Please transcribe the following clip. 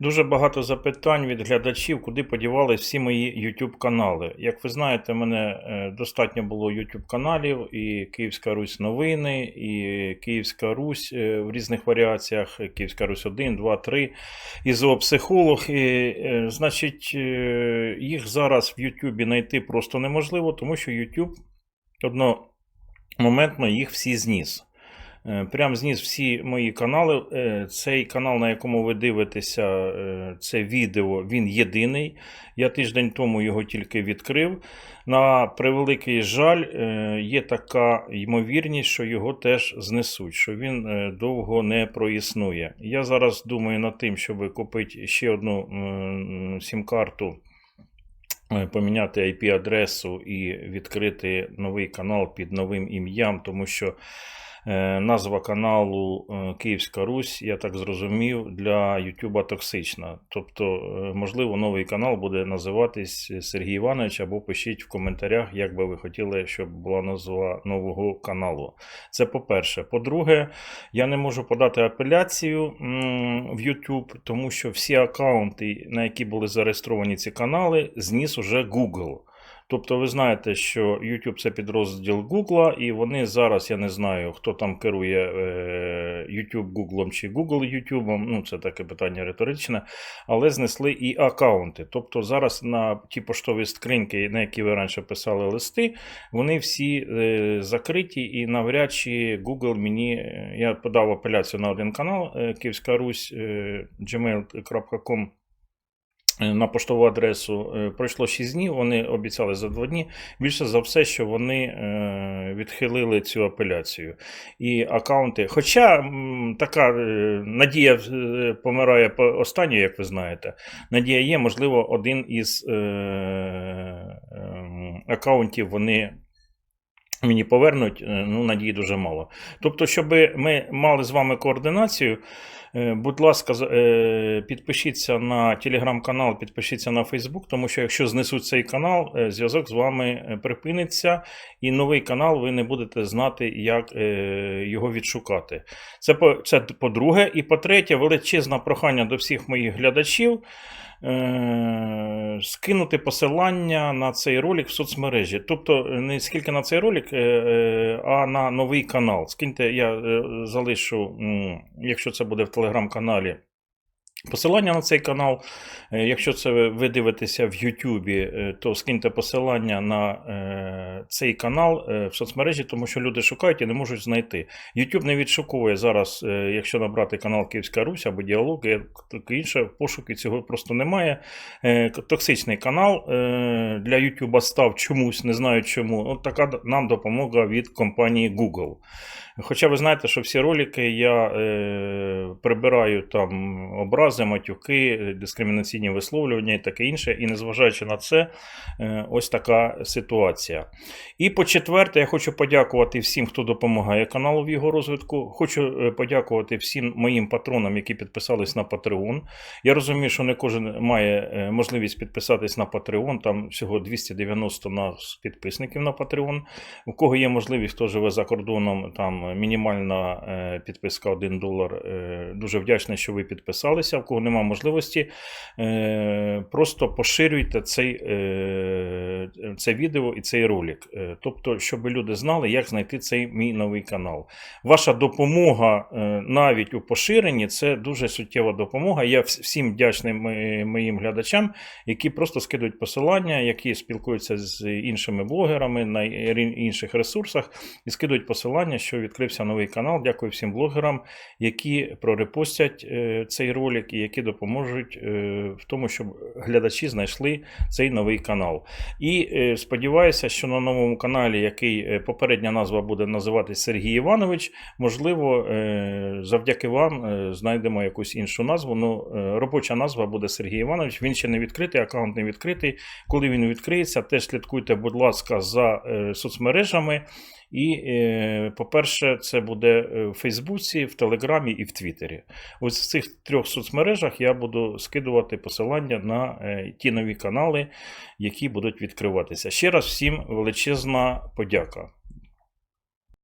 Дуже багато запитань від глядачів, куди подівались всі мої YouTube канали. Як ви знаєте, мене е, достатньо було YouTube каналів, і Київська Русь новини, і Київська Русь е, в різних варіаціях, Київська Русь 1, 2, 3, і зоопсихолог. І, е, значить, їх зараз в YouTube знайти просто неможливо, тому що YouTube одномоментно їх всі зніс. Е, Прям зніс всі мої канали. Е, Цей канал, на якому ви дивитеся, е, це відео, він єдиний. Я тиждень тому його тільки відкрив. На превеликий жаль, є така ймовірність, що його теж знесуть, що він довго не проіснує. Я зараз думаю над тим, щоб купити ще одну сім-карту. Поміняти IP-адресу і відкрити новий канал під новим ім'ям, тому що Назва каналу е, Київська Русь, я так зрозумів, для Ютуба токсична. Тобто, е, можливо, новий канал буде називатись Сергій Іванович, або пишіть в коментарях, як би ви хотіли, щоб була назва нового каналу. Це по-перше. По-друге, я не можу подати апеляцію в YouTube, тому що всі аккаунти, на які були зареєстровані ці канали, зніс уже Google. Тобто ви знаєте, що YouTube це підрозділ Google, і вони зараз, я не знаю, хто там керує е, YouTube Google чи Google YouTube, ну це таке питання риторичне, але знесли і аккаунти. Тобто зараз на ті поштові скриньки, на які ви раніше писали листи, вони всі е, закриті, і навряд чи Google мені. е, Я подав апеляцію на один канал Київська Русь gmail.com на поштову адресу. Е, Пройшло 6 днів, вони обіцяли за 2 дні. Більше за все, що вони е, відхилили цю апеляцію. І аккаунти. Хоча така е, надія помирає по останньою, як ви знаєте. Надія є, можливо, один із ем, аккаунтів вони. Мені повернуть, ну, надії дуже мало. Тобто, щоб ми мали з вами координацію, будь ласка, е, підпишіться на телеграм-канал, підпишіться на Фейсбук, тому що якщо знесуть цей канал, е, зв'язок з вами е, припиниться, і новий канал ви не будете знати, як е, його відшукати. Це по- це по-друге. І по-третє, величезне прохання до всіх моїх глядачів. е, Скинути посилання на цей ролик в соцмережі. Тобто не скільки на цей ролик, е, е, а на новий канал. Скиньте, я е, залишу, якщо це буде в телеграм-каналі. Посилання на цей канал, Е, якщо це ви- ви дивитеся в Ютубі, е, то скиньте посилання на е, цей канал в соцмережі, тому що люди шукають і не можуть знайти. YouTube не відшуковує зараз, якщо набрати канал Київська Русь або діалог, і інше, пошуки цього просто немає. Токсичний канал для YouTube став чомусь, не знаю чому. От така нам допомога від компанії Google. Хоча ви знаєте, що всі ролики я е, прибираю там образи, матюки, дискримінаційні висловлювання і таке інше. І незважаючи на це, е, ось така ситуація. І по четверте, я хочу подякувати всім, хто допомагає каналу в його розвитку. Хочу е, подякувати всім моїм патронам, які підписались на Patreon. Я розумію, що не кожен має е, можливість підписатись на Patreon. Там всього 290 нас підписників на Patreon. У кого є можливість, хто живе за кордоном, там мінімальна е, підписка 1 долар. Е, Дуже вдячний, що ви підписалися. У кого немає можливості, е, просто поширюйте цей, це відео і цей ролик. Тобто, щоб люди знали, як знайти цей мій новий канал. Ваша допомога навіть у поширенні це дуже суттєва допомога. Я всім вдячний моїм глядачам, які просто скидують посилання, які спілкуються з іншими блогерами на інших ресурсах і скидують посилання, що відкрився новий канал. Дякую всім блогерам, які прорепостять е, цей ролик і які допоможуть е, в тому, щоб глядачі знайшли цей новий канал. І е, сподіваюся, що на новому каналі, який попередня назва буде називатись Сергій Іванович, можливо, завдяки вам знайдемо якусь іншу назву. Ну, робоча назва буде Сергій Іванович. Він ще не відкритий, аккаунт не відкритий. Коли він відкриється, теж слідкуйте, будь ласка, за соцмережами. І, е, по-перше, це буде е, в Фейсбуці, в Телеграмі і в Твіттері. Ось в цих трьох соцмережах я буду скидувати посилання на е, ті нові канали, які будуть відкриватися. Ще раз всім величезна подяка.